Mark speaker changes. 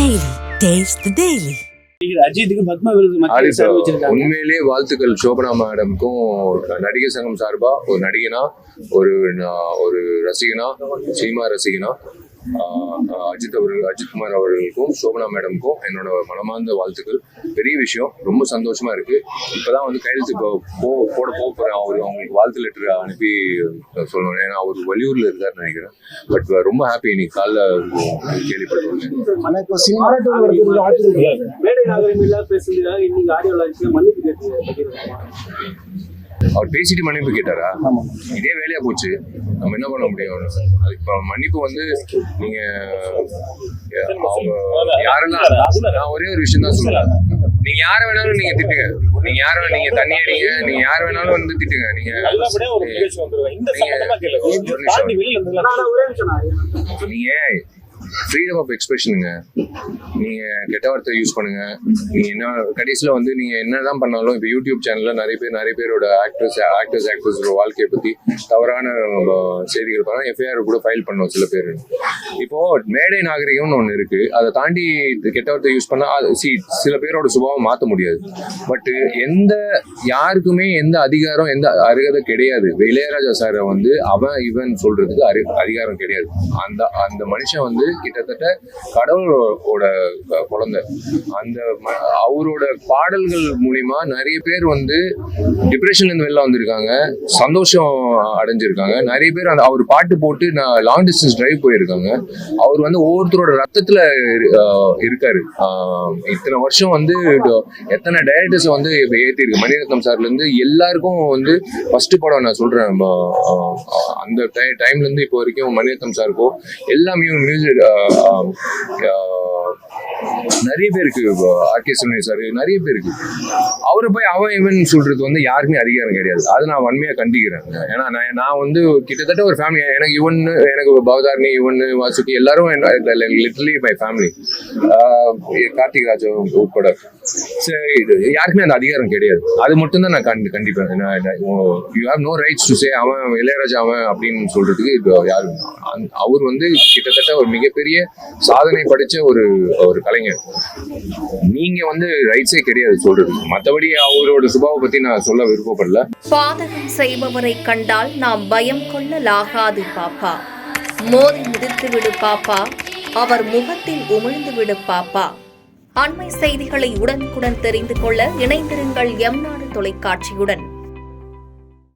Speaker 1: Daily. Taste the Daily.
Speaker 2: அஜித்துக்கு பத்ம விருது
Speaker 3: உண்மையிலேயே வாழ்த்துக்கள் சோபனா மேடம்க்கும் நடிகர் சங்கம் சார்பா ஒரு நடிகனா ஒரு ஒரு ரசிகனா சினிமா ரசிகனா அஜித் அவர்கள் அஜித் குமார் அவர்களுக்கும் சோபனா மேடமுக்கும் என்னோட மனமார்ந்த வாழ்த்துக்கள். பெரிய விஷயம் ரொம்ப சந்தோஷமா இருக்கு. இப்பதான் வந்து கையெழுத்து போ போட போக போறேன். அவர் அவங்களுக்கு வாழ்த்து லெட்டர் அனுப்பி சொல்லணும். ஏன்னா அவர் வெளியூர்ல இருக்காருன்னு நினைக்கிறேன். பட் ரொம்ப ஹாப்பி இன்னைக்கு காலைல கேள்விப்பட்டேன் அவர் பேசிட்டு மன்னிப்பு கேட்டாரா?
Speaker 4: ஆமா.
Speaker 3: இதே வேலையா போச்சு. நம்ம என்ன பண்ண முடியும்? அதுக்கு இப்போ மன்னிப்பு வந்து நீங்க அவங்க யாரெல்லாம் நான் ஒரே ஒரு விஷயம் தான் சொல்றேன். நீங்க யார வேணாலும் நீங்க திட்டுங்க. நீங்க யார நீங்க தண்ணி அடிங்க. நீங்க யார வேணாலும் வந்து திட்டுங்க. நீங்க நீங்க ஃப்ரீடம் ஆஃப் எக்ஸ்பிரஷனுங்க நீங்கள் கெட்ட வார்த்தை யூஸ் பண்ணுங்க. நீங்கள் என்ன கடைசியில் வந்து நீங்க என்னதான் பண்ணாலும் இப்போ யூடியூப் சேனலில் நிறைய பேர் நிறைய பேரோட ஆக்டர்ஸ் ஆக்டர்ஸ் ஆக்டர்ஸோட வாழ்க்கையை பற்றி தவறான செய்திகள் பண்ணால் எஃப்ஐஆர் கூட ஃபைல் பண்ணோம் சில பேர். இப்போ மேடை நாகரிகம்னு ஒன்று இருக்குது அதை தாண்டி கெட்ட வார்த்தை யூஸ் பண்ணால் அது சி சில பேரோட சுபாவம் மாற்ற முடியாது. பட்டு எந்த யாருக்குமே எந்த அதிகாரம் எந்த அருகதை கிடையாது. இளையராஜா சாரை வந்து அவன் இவன் சொல்கிறதுக்கு அறி அதிகாரம் கிடையாது. அந்த அந்த மனுஷன் வந்து கிட்டத்தட்ட கடவுளோட குழந்தை. அந்த அவரோட பாடல்கள் மூலிமா நிறைய பேர் வந்து டிப்ரெஷன்லேருந்து வெளில வந்திருக்காங்க. சந்தோஷம் அடைஞ்சிருக்காங்க. நிறைய பேர் அந்த அவர் பாட்டு போட்டு நான் லாங் டிஸ்டன்ஸ் டிரைவ் போயிருக்காங்க. அவர் வந்து ஒவ்வொருத்தரோட ரத்தத்தில் இரு- இருக்காரு. இத்தனை வருஷம் வந்து எத்தனை டைரக்டர்ஸ் வந்து ஏற்றிருக்கு மணிரத்னம் சார்லேருந்து எல்லாருக்கும் வந்து ஃபஸ்ட்டு படம் நான் சொல்கிறேன் அந்த டைம்லேருந்து இப்போ வரைக்கும் மணிரத்னம் சாருக்கும் எல்லாமே மியூசிக் Uh, um, நிறைய பேருக்கு ஆர்கே சுனில் சார் நிறைய பேருக்கு. அவரை போய் அவன் இவன் சொல்றது வந்து யாருக்குமே அதிகாரம் கிடையாது. அதை நான் வன்மையாக கண்டிக்கிறேன். ஏன்னா நான் நான் வந்து கிட்டத்தட்ட ஒரு ஃபேமிலி எனக்கு இவன் எனக்கு பவதாரணி இவன் வாசுகி எல்லாரும் literally my family Karthik Raj உட்பட. சரி இது யாருக்குமே அந்த அதிகாரம் கிடையாது. அது மட்டும்தான் நான் கண்டி கண்டிப்பேன். You have no rights to say அவன் இளையராஜா அவன் அப்படின்னு சொல்றதுக்கு யாரும் அவர் வந்து கிட்டத்தட்ட ஒரு மிகப்பெரிய சாதனை படித்த ஒரு ஒரு கலைஞர் நீங்க வந்து ரைட்ஸே கிடையாது சொல்றது. மத்தபடி அவரோட சுபாவை பத்தி நான் சொல்ல விருப்பப்படல.
Speaker 5: பாதகம் செய்பவரை கண்டால் நாம் பயம் கொள்ளலாகாது பாப்பா. மோதி முடித்து விடு பாப்பா. அவர் முகத்தில் உமிழ்ந்து விடு பாப்பா. அண்மை செய்திகளை உடனுக்குடன் தெரிந்து கொள்ள இணைந்திருங்கள் எம் நாடு தொலைக்காட்சியுடன்.